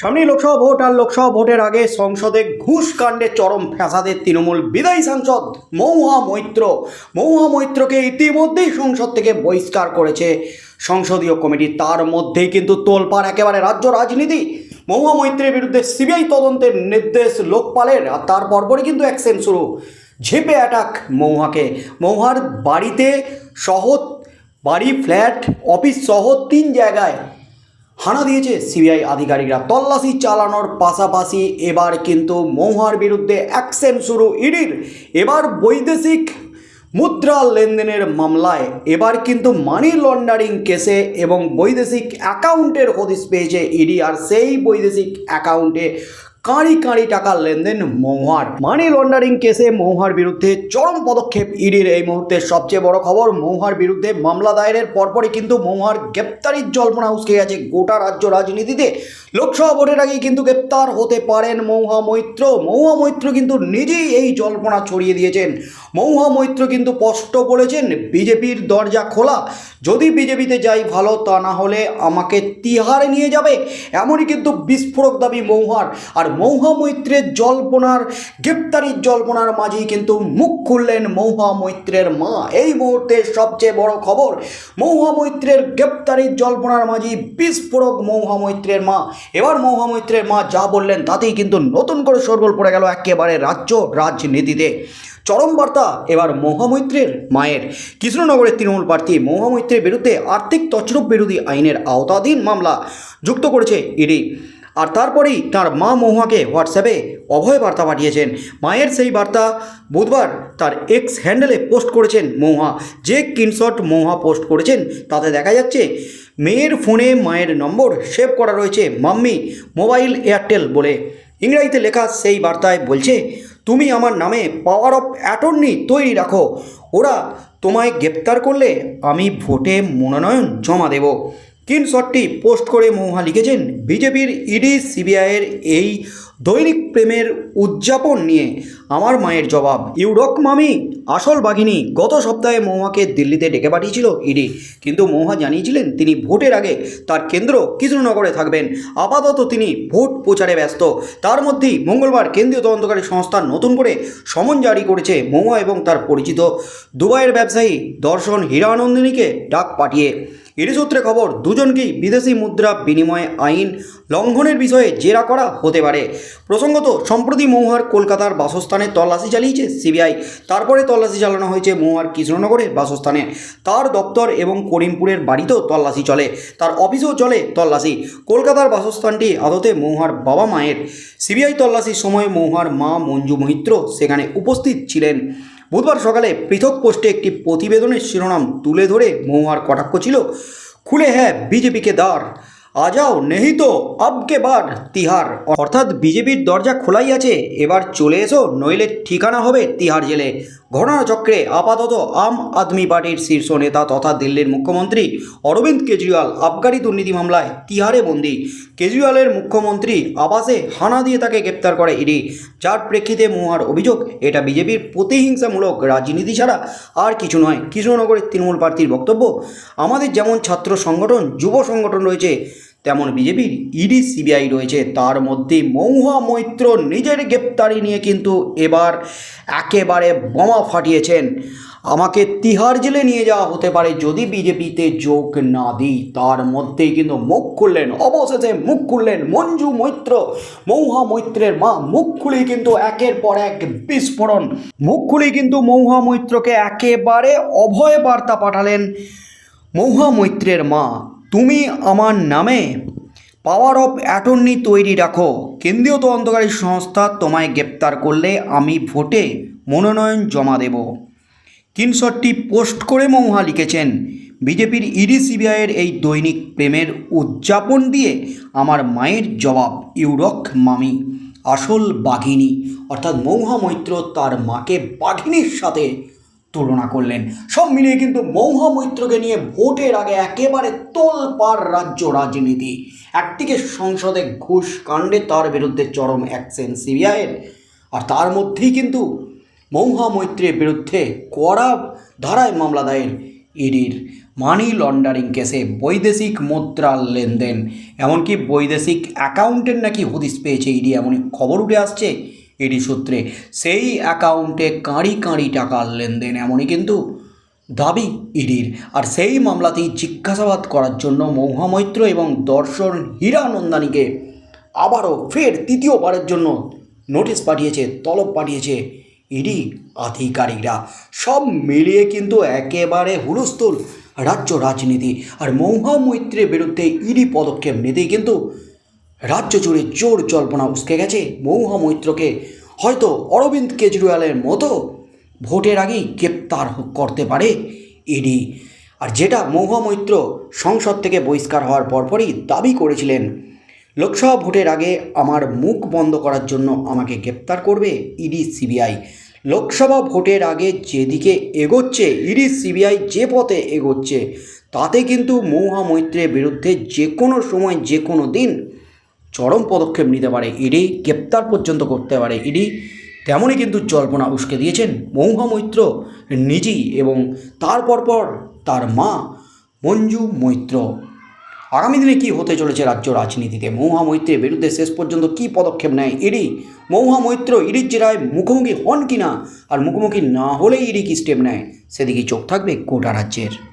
সামনেই লোকসভা ভোট আর লোকসভা ভোটের আগে সংসদে ঘুষ কাণ্ডে চরম ফ্যাসাদের তৃণমূল বিদায়ী সাংসদ মৌহা মৈত্র। মৌহা মৈত্রকে ইতিমধ্যেই সংসদ থেকে বহিষ্কার করেছে সংসদীয় কমিটি। তার মধ্যেই কিন্তু তোলপাড় একেবারে রাজ্য রাজনীতি। মৌহা মৈত্রের বিরুদ্ধে সিবিআই তদন্তের নির্দেশ লোকপালের আর তার পরপরই কিন্তু অ্যাকশন শুরু। ঝেপে অ্যাটাক মৌহাকে মৌহার বাড়িতে সহ বাড়ি ফ্ল্যাট অফিস সহ তিন জায়গায় হানা দিয়েছে সিবিআই আধিকারিকরা। তল্লাশি চালানোর পাশাপাশি এবার কিন্তু মৌহার বিরুদ্ধে অ্যাকশন শুরু ইডির। এবার বৈদেশিক মুদ্রা লেনদেনের মামলায় এবার কিন্তু মানি লন্ডারিং কেসে এবং বৈদেশিক অ্যাকাউন্টের হদিশ পেয়েছে ইডি, আর সেই বৈদেশিক অ্যাকাউন্টে কাঁড়ি কাঁড়ি টাকা লেনদেন মৌহার। মানি লন্ডারিং কেসে মৌহার বিরুদ্ধে চরম পদক্ষেপ ইডির এই মুহূর্তে সবচেয়ে বড় খবর। মৌহার বিরুদ্ধে মামলা দায়েরের পরপরই কিন্তু মৌহার গ্রেপ্তারির জল্পনা উসকে গেছে। গোটা রাজ্য রাজনীতিতে লোকসভা ভোটের আগেই কিন্তু গ্রেপ্তার হতে পারেন মৌহা মৈত্র। মৌহা মৈত্র কিন্তু নিজেই এই জল্পনা ছড়িয়ে দিয়েছেন। মৌহা মৈত্র কিন্তু স্পষ্ট বলেছেন, বিজেপির দরজা খোলা। যদি বিজেপিতে যাই ভালো, তা না হলে আমাকে তিহারে নিয়ে যাবে। এমনই কিন্তু বিস্ফোরক দাবি মৌহার। আর মৌহা মৈত্রের জল্পনার, গ্রেপ্তারির জল্পনার মাঝেই কিন্তু মুখ খুললেন মৌহা মৈত্রের মা। এই মুহূর্তে সবচেয়ে বড় খবর মৌহা মৈত্রের গ্রেপ্তারির জল্পনার মাঝেই বিস্ফোরক মৌহা মৈত্রের মা। এবার মৌহা মৈত্রের মা যা বললেন তাতেই কিন্তু নতুন করে সরগোল পড়ে গেল একেবারে রাজ্য রাজনীতিতে। চরম বার্তা এবার মহামৈত্রের মায়ের। কৃষ্ণনগরের তৃণমূল প্রার্থী মহামৈত্রের বিরুদ্ধে আর্থিক তছরূপ বিরোধী আইনের আওতাধীন মামলা যুক্ত করেছে ইডি। আর তারপরেই তার মা মহুয়াকে হোয়াটসঅ্যাপে অভয় বার্তা পাঠিয়েছেন। মায়ের সেই বার্তা বুধবার তার এক্স হ্যান্ডেলে পোস্ট করেছেন মৌহা যে স্ক্রিনশট মৌহা পোস্ট করেছেন, তাতে দেখা যাচ্ছে মেয়ের ফোনে মায়ের নম্বর সেভ করা রয়েছে মাম্মি মোবাইল এয়ারটেল বলে। ইংরাজিতে লেখা সেই বার্তায় বলছে, তুমি আমার নামে পাওয়ার অফ অ্যাটর্নি তৈরি রাখো। ওরা তোমায় গ্রেপ্তার করলে আমি ভোটে মনোনয়ন জমা দেব। স্ক্রিনশটটি পোস্ট করে মৌহা লিখেছেন, বিজেপির ইডি, সিবিআইয়ের এই দৈনিক প্রেমের উদযাপন নিয়ে আমার মায়ের জবাব। ইউরক মামি, আসল বাঘিনী, গত সপ্তাহে মৌহাকে দিল্লিতে ডেকে পাঠিয়েছিল ইডি। কিন্তু মৌহা জানিয়েছিলেন তিনি ভোটের আগে তার কেন্দ্র কৃষ্ণনগরে থাকবেন। আপাতত তিনি ভোট প্রচারে ব্যস্ত। তার মধ্যেই মঙ্গলবার কেন্দ্রীয় তদন্তকারী সংস্থা নতুন করে সমন জারি করেছে মৌহা এবং তার পরিচিত দুবাইয়ের ব্যবসায়ী দর্শন হীরানন্দিনীকে ডাক পাঠিয়ে। এর সূত্রে খবর, দুজনকেই বিদেশি মুদ্রা বিনিময় আইন লঙ্ঘনের বিষয়ে জেরা করা হতে পারে। প্রসঙ্গত, সম্প্রতি মৌহার কলকাতার বাসস্থানে তল্লাশি চালিয়েছে সিবিআই। তারপরে তল্লাশি চালানো হয়েছে মৌহার কৃষ্ণনগরের বাসস্থানে। তার দপ্তর এবং করিমপুরের বাড়িতেও তল্লাশি চলে। তার অফিসেও চলে তল্লাশি। কলকাতার বাসস্থানটি আদতে মৌহার বাবা মায়ের। সিবিআই তল্লাশির সময় মৌহার মা মঞ্জু মৈত্র সেখানে উপস্থিত ছিলেন। বুধবার সকালে পৃথক পোস্টে একটি প্রতিবেদনের শিরোনাম তুলে ধরে মহুয়ার কটাক্ষ ছিল, খুলে হ্যাঁ বিজেপিকে দ্বার আজাও নেহি তো আবকে বার তিহার। অর্থাৎ বিজেপির দরজা খোলাই আছে, এবার চলে এসো, নইলে ঠিকানা হবে তিহার জেলে। ঘটনাচক্রে আপাতত আম আদমি পার্টির শীর্ষ নেতা তথা দিল্লির মুখ্যমন্ত্রী অরবিন্দ কেজরিওয়াল আবগারি দুর্নীতি মামলায় তিহারে বন্দী। কেজরিওয়ালের মুখ্যমন্ত্রী আবাসে হানা দিয়ে তাকে গ্রেপ্তার করে ইডি। যার প্রেক্ষিতে মহুয়ার অভিযোগ, এটা বিজেপির প্রতিহিংসামূলক রাজনীতি ছাড়া আর কিছু নয়। কৃষ্ণনগরের তৃণমূল প্রার্থীর বক্তব্য, আমাদের যেমন ছাত্র সংগঠন, যুব সংগঠন রয়েছে তেমন বিজেপির ইডি, সিবিআই রয়েছে। তার মধ্যে মৌহা মৈত্র নিজের গ্রেপ্তারি নিয়ে কিন্তু এবার একেবারে বোমা ফাটিয়েছেন। আমাকে তিহার জেলে নিয়ে যাওয়া হতে পারে যদি বিজেপিতে যোগ না দিই। তার মধ্যেই কিন্তু মুখ খুললেন, অবশেষে মুখ খুললেন মঞ্জু মৈত্র। মৌহা মৈত্রের মা মুখ খুলেই কিন্তু একের পর এক বিস্ফোরণ। মুখ খুলেই কিন্তু মৌহা মৈত্রকে একেবারে অভয় বার্তা পাঠালেন মৌহা মৈত্রের মা। তুমি আমার নামে পাওয়ার অফ অ্যাটর্নি তৈরি রাখো। কেন্দ্রীয় তদন্তকারী সংস্থা তোমায় গ্রেপ্তার করলে আমি ভোটে মনোনয়ন জমা দেব। স্ক্রিনশটটি পোস্ট করে মৌহা লিখেছেন। বিজেপির ইডি সিবিআইয়ের এই দৈনিক প্রেমের উদযাপন দিয়ে আমার মায়ের জবাব, ইউরক মামি, আসল বাঘিনী। অর্থাৎ মৌহা মৈত্র তার মাকে বাঘিনীর সাথে তুলনা করলেন। সব মিলিয়ে কিন্তু মৌহা মৈত্রকে নিয়ে ভোটের আগে একেবারে তোলপাড় রাজ্য রাজনীতি। একদিকে সংসদে ঘুষ কাণ্ডে তার বিরুদ্ধে চরম অ্যাকশন সিবিআইয়ের, আর তার মধ্যেই কিন্তু মৌহা মৈত্রের বিরুদ্ধে কড়া ধারায় মামলা দায়ের ইডির মানি লন্ডারিং কেসে বৈদেশিক মুদ্রার লেনদেন। এমনকি বৈদেশিক অ্যাকাউন্টের নাকি হদিস পেয়েছে ইডি, এমনই খবর উঠে আসছে ইডি সূত্রে। সেই অ্যাকাউন্টে কাঁড়ি কাঁড়ি টাকার লেনদেন এমনই কিন্তু দাবি ইডির। আর সেই মামলাতেই জিজ্ঞাসাবাদ করার জন্য মৌহা মৈত্র এবং দর্শন হীরানন্দানীকে আবারও ফের তৃতীয়বারের জন্য নোটিশ পাঠিয়েছে, তলব পাঠিয়েছে ইডি আধিকারিকরা। সব মিলিয়ে কিন্তু একেবারে হুলস্থুল রাজ্য রাজনীতি। আর মৌহা মৈত্রের বিরুদ্ধে ইডি পদক্ষেপ নিতেই কিন্তু রাজ্য জুড়ে জোর জল্পনা উসকে গেছে মৌহা মৈত্রকে হয়তো অরবিন্দ কেজরিওয়ালের মতো ভোটের আগেই গ্রেপ্তার করতে পারে ইডি। আর যেটা মৌহা মৈত্র সংসদ থেকে বহিষ্কার হওয়ার পরপরই দাবি করেছিলেন, লোকসভা ভোটের আগে আমার মুখ বন্ধ করার জন্য আমাকে গ্রেপ্তার করবে ইডি সিবিআই। লোকসভা ভোটের আগে যেদিকে এগোচ্ছে, ইডি সিবিআই যে পথে এগোচ্ছে, তাতে কিন্তু মৌহা মৈত্রের বিরুদ্ধে যে কোনো সময় যে কোনো দিন চরম পদক্ষেপ নিতে পারে ইডি, গ্রেপ্তার পর্যন্ত করতে পারে ইডি। তেমনই কিন্তু জল্পনা উস্কে দিয়েছেন মৌহা মৈত্র নিজেই এবং তার পরপর তার মা মঞ্জু মৈত্র। আগামী দিনে কী হতে চলেছে রাজ্য রাজনীতিতে? মৌহা মৈত্রের বিরুদ্ধে শেষ পর্যন্ত কী পদক্ষেপ নেয় ইডি? মৌহা মৈত্র ইডির জেরায় মুখোমুখি হন কিনা? আর মুখোমুখি না হলেই ইডি কী স্টেপ নেয়? সেদিকে চোখ থাকবে গোটা রাজ্যের।